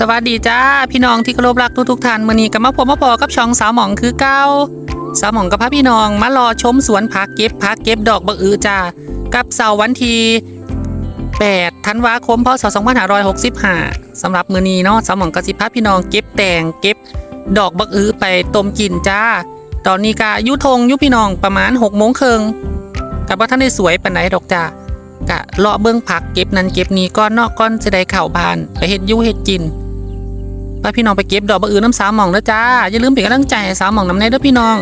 สวัสดีจ้าพี่น้องที่เคารพรักทุกทุกท่านมื้อนี้ก็มาพบมาพอกับช่องสาวหมองคือเก้าสาวหมองกับพระพี่น้องมารอชมสวนผักเก็บผักเก็บดอกบักอือจ้ากับเสาร์วันที่8ธันวาคมพศ2565สำหรับมื้อนี้เนาะสาวหมองกับสิพาพี่น้องเก็บแตงเก็บดอกบักอือไปต้มกินจ้า ตอนนี้ก็อยุทงยุพี่น้องประมาณ6โมงครึ่งกับว่าท่านได้สวยปานไหนดอกจ้ากะเลาะเบื้องผักเก็บนั้นเก็บนี้ก้อนนอกก้อนจะได้เข่าบาน ไปเฮ็ดยูเฮ็ดกิน ป้าพี่น้องไปเก็บดอกบะอือน้ำสาวหม่องเด้อจ้า อย่าลืมเป็นกำลังใจสาวหม่องน้ำในเด้อพี่น้อง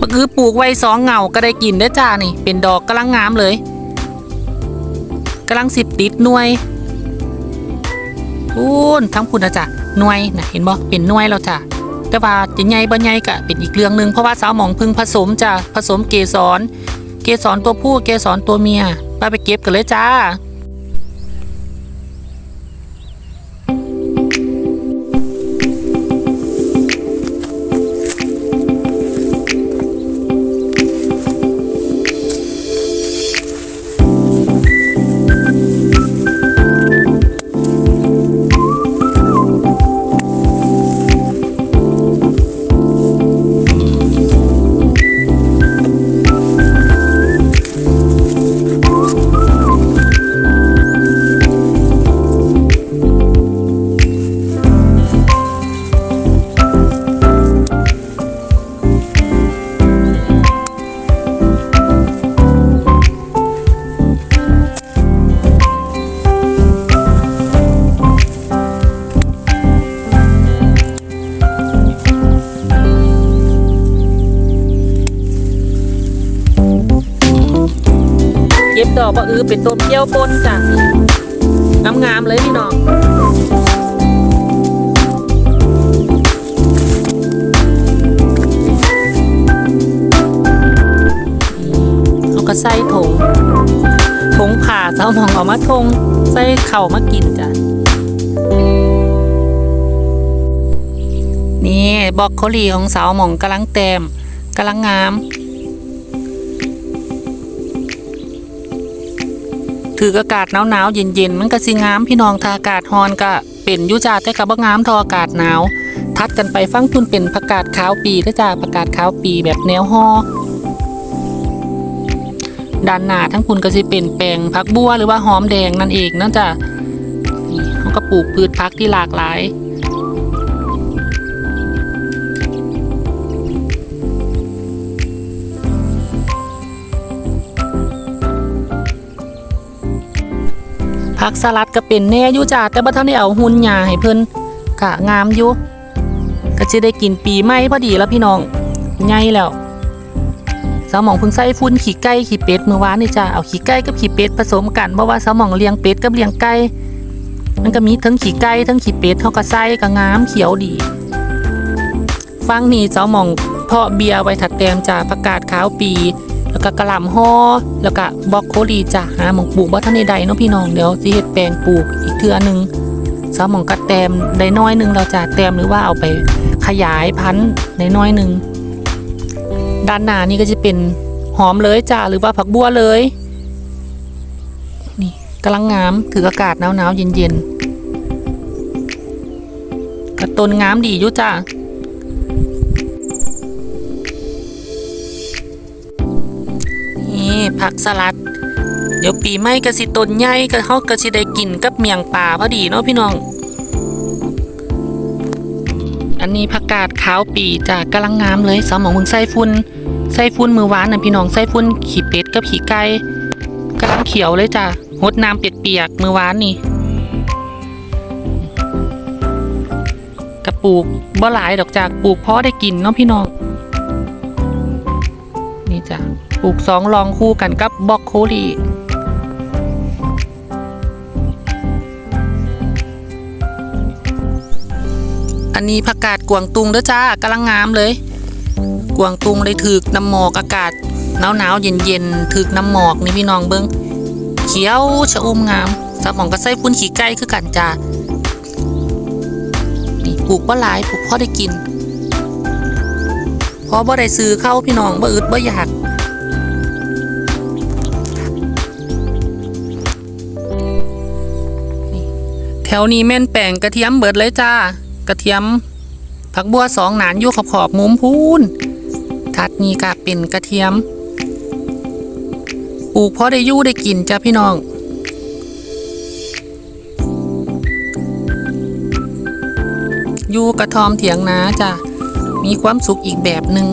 บะอือปลูกไว้สองเหงาก็ได้กินเด้จ้านี่ เป็นดอกกำลังงามเลยกำลังสิบติดหน่วยพูนทั้งพุ่นนะจ้ะหน่วยนะเห็นบ่เป็นหน่วยแล้วจ้ะแต่ว่าจะใหญ่บ่ใหญ่ก็เป็นอีกเรื่องหนึ่งเพราะว่าสาวหม่องพึ่งผสมจ้ะผสมเกสรเกสรตัวผู้เกสรตัวเมียไปไปเก็บกันเลยจ้า ดอกบะอือเป็นต้มเกี๊ยวปนจ้ะงามๆเลยพี่น้องเขาก็ใส่ถงถงผ่าเจ้าหมองเอามาทงใส่เข่ามากินจ้ะนี่บอกโคลีของสาวหมองกำลังแต้มกำลังงาม คืออากาศหนาวๆเย็นๆมันก็สิงามพี่น้องทาอากาศฮอนก็เป็นยุจาแต่กับบ่งามทออากาศหนาว ทัดกันไปฟังทุนเป็นประกาศขาวปีก็จ้าผักกาศขาวปีแบบแนวหอด้านหน้าทั้งคุณก็สิเป็นแปลงผักบัวหรือว่าหอมแดงนั่นเองนั่นจ้ะเขาก็ปลูกพืชผักที่หลากหลาย ผักสลัดก็เป็นแน่อยู่จ้าแต่บ่ทันได้เอาหุ่นหญ้าให้เพิ่นก็งามอยู่ก็สิได้กินปีใหม่พอดีแล้วพี่น้องใหญ่แล้วสาวหมองเพิ่งใส่ฟุ้นขี้ไก่ขี้เป็ดเมื่อวานนี่จ้าเอาขี้ไก่กับขี้เป็ดผสมกันเพราะว่าสาวหมองเลี้ยงเป็ดกับเลี้ยงไก่มันก็มีทั้งขี้ไก่ทั้งขี้เป็ดเฮาก็ใส่ก็งามเขียวดี ฟังนี่สาวหมองเพาะเบียร์ไว้ถัดแตมจ้าประกาศขาวปี ก็กระหล่ำห่อแล้วก็บล็อกโคลีจ้ะหาหมองปลูกบ่ทันได้ใดเนาะพี่น้องเดี๋ยวสิเฮ็ดแปลงปลูกอีกเทื่อนึงสาวหมองกัดแตมได้น้อยนึงเราจะแตมหรือว่าเอาไปขยายพันธุ์ได้น้อยนึงด้านหน้านี่ก็จะเป็นหอมเลยจ้ะหรือว่าผักบัวเลย นี่กำลังงามถืออากาศหนาวๆเย็นๆกระต้นงามดีอยู่จ้ะ ผักสลัด เดี๋ยวปีใหม่ก็สิต้นใหญ่ก็เฮาก็สิได้กินกับเมียงป่าพอดีเนาะพี่น้อง อันนี้ผักกาดขาวปีจ้ะกำลังงามเลยสมองมึงใส่ฝุ่นใส่ฝุ่นมือหวานน่ะพี่น้องใส่ฝุ่นขี้เป็ดกับขี้ไก่กำลังเขียวเลยจ้ะหดน้ำเปียกๆมือหวานนี่กระปลูกบ่หลายดอกจากปลูกเพราะได้กินเนาะพี่น้อง ลูกสองรองคู่กันกับบล็อกโคลีอันนี้ผักกาดกวางตุงเด้อจ้ากำลังงามเลย กวางตุงได้ถึกน้ำหมอกอากาศหนาวหนาวเย็นเย็นถึกน้ำหมอกนี่พี่น้องเบิ้งเขียวชะอมงามสมองก็ใส่ปุ้นขี้ไก่คือกันจ้านี่ปลูกบ่หลายปลูกพ่อได้กินพอบ่ได้ซื้อเข้าพี่น้องบ่อึดบ่อยาก ถถวนี้แม่นแป้งกระเทียมเบิดเลยจ้า กระเทียม ผักบัวสองหนานอยู่ขอบขอบมุมพูนถัดนี้ก็เป็นกระเทียม ปลูกพอได้ยู่ได้กินจ้าพี่น้องอยู่กระทอมเถียงนาจ้ะ มีความสุขอีกแบบหนึ่ง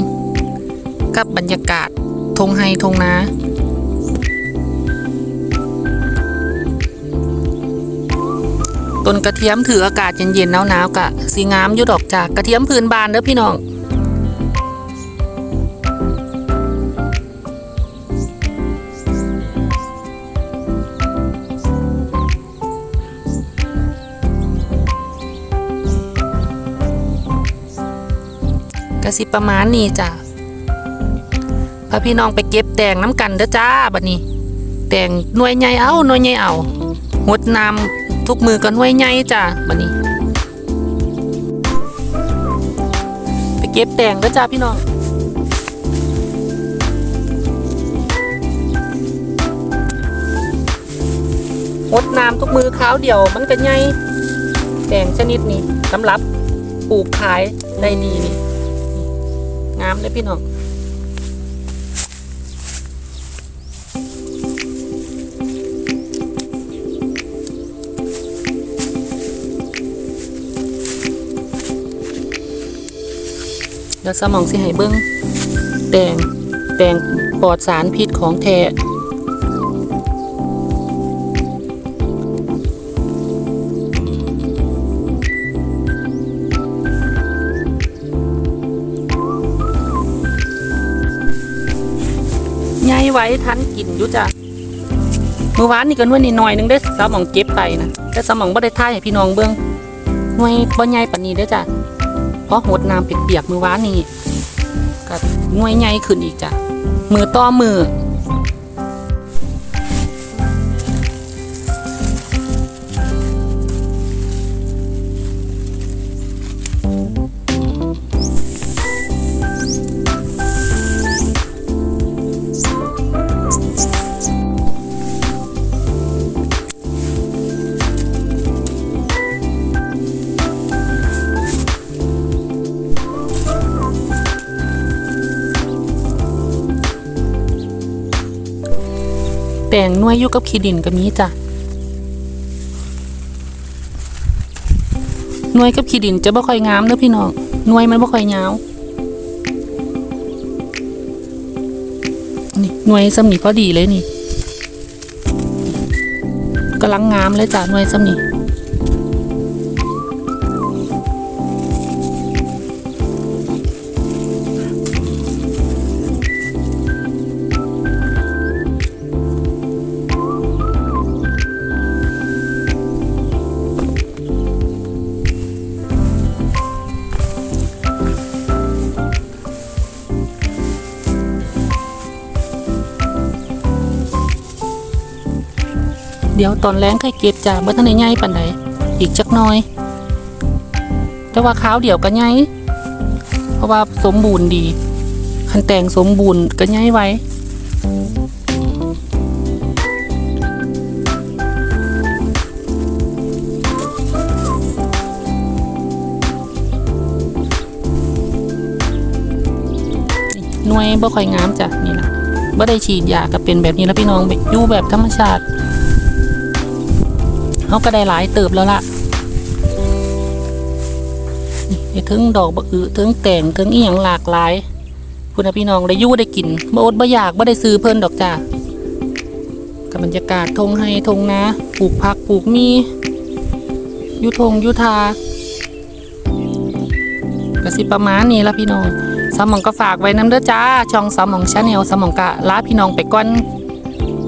กับบรรยากาศทงไฮทงนา ต้นกระเทียมถืออากาศเย็นๆหนาวๆกะสีงามอยู่ดอกจากกระเทียมพื้นบานเด้อพี่น้องกระสิประมาณนี้จ้ะพาพี่น้องไปเก็บแตงน้ำกันเด้อจ้าบัดนี้ แตงหน่วยใหญ่เอาหน่วยใหญ่เอาหดน้ำ ทุกมือก็หน่วยใหญ่จ้ะบัดนี้ ไปเก็บแตงเด้อจ้าพี่น้องหดน้ำทุกมือข้าวเดียวมันก็ใหญ่แตงชนิดนี้สำหรับปลูกขายได้ดีนี่งามเลยพี่น้อง เดี๋ยวสมองสิให้เบิ้งแดงแดงปลอดสารพิษของแท้ใหญ่ไว้ทันกินอยู่จ้ะเมื่อวานนี่ก็นวดนิดหน่อยหนึงได้สมองเก็บไปนะแต่สมองบ่ได้ท่ายให้พี่น้องเบิ้องหน่วยบ่ใหญ่ปานนี้เด้อจ้ะ พราะหดน้ำเปียกๆมือวานนี่ก็งวยใหญ่ขึ้นอีกจ้ะมือต่อมือ แต่งน่วยอยู่กับขี้ดินก็มีจ้ะหน่วยกับขี้ดินจะบ่ค่อยงามเด้อพี่น้องหน่วยมันบ่ค่อยยาวนี่หน่วยสำนีพอดีเลยนี่กำลังงามเลยจ้ะหน่วยสำนี ดี๋ยวตอนแรงค่อยเก็บจ้ะบ่ทันได้ใหญ่ปานใดอีกจักน่อย แต่ว่าขาวเดี๋ยวก็ใหญ่เพราะว่าสมบูรณ์ดี คันแต่งสมบูรณ์ก็ใหญ่ไว้หน่วยบ่ค่อยงามจ้ะนี่ล่ะบ่ได้ฉีดยาก็เป็นแบบนี้แล้วพี่น้องอยู่แบบธรรมชาติ เขาก็ได้หลายเติบแล้วล่ะนี่ถึงดอกบะอือถึงแต่งถึงอีหยังหลากหลายคุณพี่น้องได้ยู่ได้กินบ่อดบ่อยากบ่ได้ซื้อเพิ่นดอกจ้ะกับบรรยากาศทงให้ทงนาปลูกผักปลูกมียูทงยู่ทาก็สิประมาณนี้ละพี่น้องสมองก็ฝากไว้น้ำเด้อจ้า ช่องสมองชาแนลสมองกะลาพี่น้องไปก่อน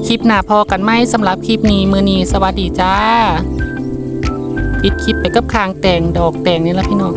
คลิปหน้าพอกันไหมสำหรับคลิปนี้มือนีสวัสดีจ้าปิดคลิปไปกับคางแต่งดอกแต่งนี่ละพี่น้อง